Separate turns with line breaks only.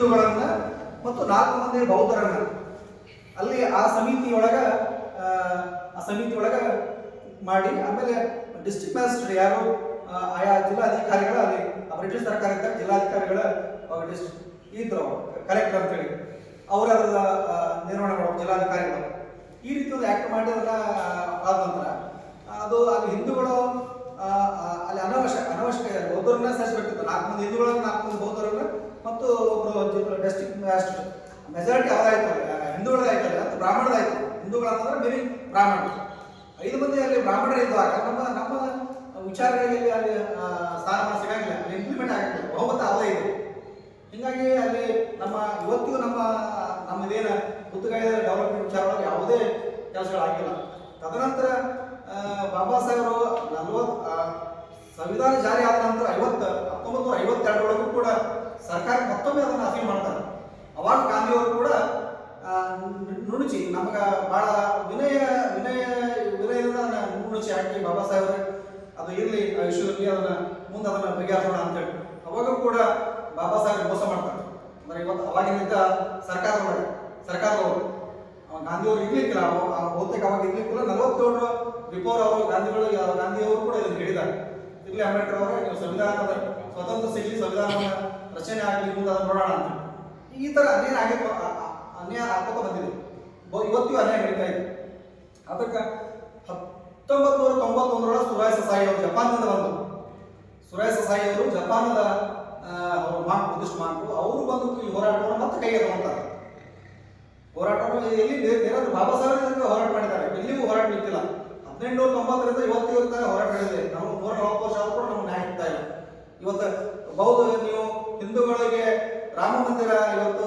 ಹಿಂದೂಗಳನ್ನ ಮತ್ತು ನಾಲ್ಕು ಮಂದಿ ಬೌದ್ಧರನ್ನ. ಅಲ್ಲಿ ಆ ಸಮಿತಿಯೊಳಗ ಆ, ಸಮಿತಿಯೊಳಗ ಮಾಡಿ ಆಮೇಲೆ ಡಿಸ್ಟ್ರಿಕ್ಟ್ ಮ್ಯಾಜಿಸ್ಟ್ರೇಟ್ ಯಾರು ಆಯಾ ಜಿಲ್ಲಾಧಿಕಾರಿಗಳ ಅಲ್ಲಿ ಬ್ರಿಟಿಷ್ ಬ್ರಿಟಿಷ್ ಜಿಲ್ಲಾಧಿಕಾರಿಗಳು ಇದ್ರು ಕಲೆಕ್ಟರ್ ಅಂತೇಳಿ. ಅವರ ನಿರ್ವಹಣೆ ಮಾಡೋ ಜಿಲ್ಲಾಧಿಕಾರಿಗಳು. ಈ ರೀತಿ ಒಂದು ಆಕ್ಟ್ ಮಾಡಿ ಅದು ಅಲ್ಲಿ ಹಿಂದೂಗಳು ಬೌದ್ಧರನ್ನ ಸೇರಿಸಬೇಕಿತ್ತು ನಾಲ್ಕು ಮಂದಿ ಹಿಂದೂಗಳನ್ನ, ನಾಲ್ಕು ಮಂದಿ ಬೌದ್ಧರನ್ನ ಮತ್ತು ಒಬ್ಬರು ಡಿಸ್ಟ್ರಿಕ್ಟ್ ಮ್ಯಾಜಿಸ್ಟ್ರೇಟ್ ಮೆಜಾರಿಟಿ ಯಾವ್ದಾಯ್ತು ಹಿಂದೂಗಳದಾಯ್ತಲ್ಲ ಅಂತ ಬ್ರಾಹ್ಮಣದಾಯ್ತು ಹಿಂದೂಗಳಂತಂದ್ರೆ ಮೇರಿ ಬ್ರಾಹ್ಮಣರು ಐದು ಮಂದಿ ಅಲ್ಲಿ ಬ್ರಾಹ್ಮಣರು ಇದ್ದಾಗ ನಮ್ಮ ನಮ್ಮ ವಿಚಾರಗಳಲ್ಲಿ ಅಲ್ಲಿ ಸ್ಥಾನಮಾನ ಸಿಗಂಗಿಲ್ಲ. ಅಲ್ಲಿ ಇಂಪ್ಲಿಮೆಂಟ್ ಆಗಿಲ್ಲ ಬಹುಮತ ಅದೇ ಇದೆ. ಹೀಗಾಗಿ ಅಲ್ಲಿ ನಮ್ಮ, ಇವತ್ತಿಗೂ ನಮ್ಮ ನಮ್ಮದೇನು ಪುತ್ತಗಾಯದ ಡೆವಲಪ್ಮೆಂಟ್ ವಿಚಾರವಾಗಿ ಯಾವುದೇ ಕೆಲಸಗಳಾಗಿಲ್ಲ. ತದನಂತರ ಆ, ಬಾಬಾ ಸಾಹೇಬರು ನಲ್ವತ್ತು ಸಂವಿಧಾನ ಜಾರಿ ಆದ ನಂತರ ಐವತ್ತು, ಹತ್ತೊಂಬತ್ತು ನೂರ ಐವತ್ತೆರಡರೊಳಗೂ ಕೂಡ ಸರ್ಕಾರ ಮತ್ತೊಮ್ಮೆ ಅದನ್ನು ಅಫೀಲ್ ಮಾಡ್ತಾರೆ. ಅವಾಗ ಗಾಂಧಿಯವರು ಕೂಡ ನುಣುಚಿ, ನಮಗ ಬಹಳ ವಿನಯ ವಿನಯ, ವಿನಯದಿಂದ ನುಣುಚಿ ಹಾಕಿ ಬಾಬಾ ಸಾಹೇಬ್ರೆ, ಅದು ಇರಲಿ, ಆ ವಿಷಯದಲ್ಲಿ ಇರಲಿ, ಅದನ್ನ ಮುಂದೆ ಅದನ್ನ ಬಗೆಹರಿಸೋಣ ಅಂತೇಳಿ ಅವಾಗ ಕೂಡ ಬಾಬಾ ಸಾಹೇಬ್ ಮೋಸ ಮಾಡ್ತಾರೆ. ಅಂದ್ರೆ ಇವತ್ತು ಅವಾಗಿನಿಂದ ಸರ್ಕಾರದೊಳಗೆ, ಸರ್ಕಾರದವರು ಗಾಂಧಿಯವರು ಇರ್ಲಿಕ್ಕಿಲ್ಲ ಬಹುತೇಕ ಅವಾಗ ಇರ್ಲಿಕ್ಕಿಲ್ಲ. ನಲವತ್ತೇಳರ ಬಿಫೋರ್ ಅವರು ಗಾಂಧಿಗಳು ಗಾಂಧಿಯವರು ಕೂಡ ಇದನ್ನು ಹೇಳಿದ್ದಾರೆ. ಇರ್ಲಿ ಅಂಬೇಡ್ಕರ್ ಅವರು ನೀವು ಸಂವಿಧಾನದ ಸ್ವತಂತ್ರ ಸಿಗಲಿ ಸಂವಿಧಾನದ ರಚನೆ ಆಗಲಿ ಮುಂದೆ ಅದನ್ನು ನೋಡೋಣ ಅಂತ ಈ ಥರ ಅನ್ಯಾಯ ಆಗಿತ್ತು ಅನ್ಯಾಯ ಆಗ್ತಾ ಬಂದಿದೆ ಇವತ್ತಿಗೂ ಅನ್ಯಾಯ ನಡೀತಾ ಇದೆ ಅದಕ್ಕೆ ಹತ್ತೊಂಬತ್ತು ನೂರ ತೊಂಬತ್ತೊಂದರೊಳಗೆ ಸುರಾಯ್ ಸಸಾಯಿ ಅವರು ಜಪಾನ್ನಿಂದ ಬಂದರು ಸುರಾಯ್ ಸಸಾಯಿ ಅವರು ಜಪಾನದ ಅವರು ಮಾಡ್ ಬುದ್ಧಿಸ್ಟ್ ಮಾರ್ಕ್ ಅವರು ಬಂದು ಈ ಹೋರಾಟವನ್ನು ಮತ್ತೆ ಕೈಗೆ ತಗೊಂತಾರೆ ಹೋರಾಟವನ್ನು ಎಲ್ಲಿ ನೇ- ಬಾಬಾ ಸಾಹೇಬ್ ಹೋರಾಟ ಮಾಡಿದ್ದಾರೆ ಎಲ್ಲಿಯೂ ಹೋರಾಟ ನಿಂತಿಲ್ಲ ಹದಿನೆಂಟುನೂರ ತೊಂಬತ್ತರಿಂದ ಇವತ್ತಿಗೂ ತನಕ ಹೋರಾಟ ನಮ್ಮ ನಾವು ನಲವತ್ತು ವರ್ಷ ಆದ್ರೂ ನಮ್ಗೆ ನ್ಯಾಯ ಇಲ್ಲ. ಇವತ್ತು ಬೌದ್ಧ ನೀವು ಹಿಂದೂಗಳಿಗೆ ರಾಮ ಮಂದಿರ ಇವತ್ತು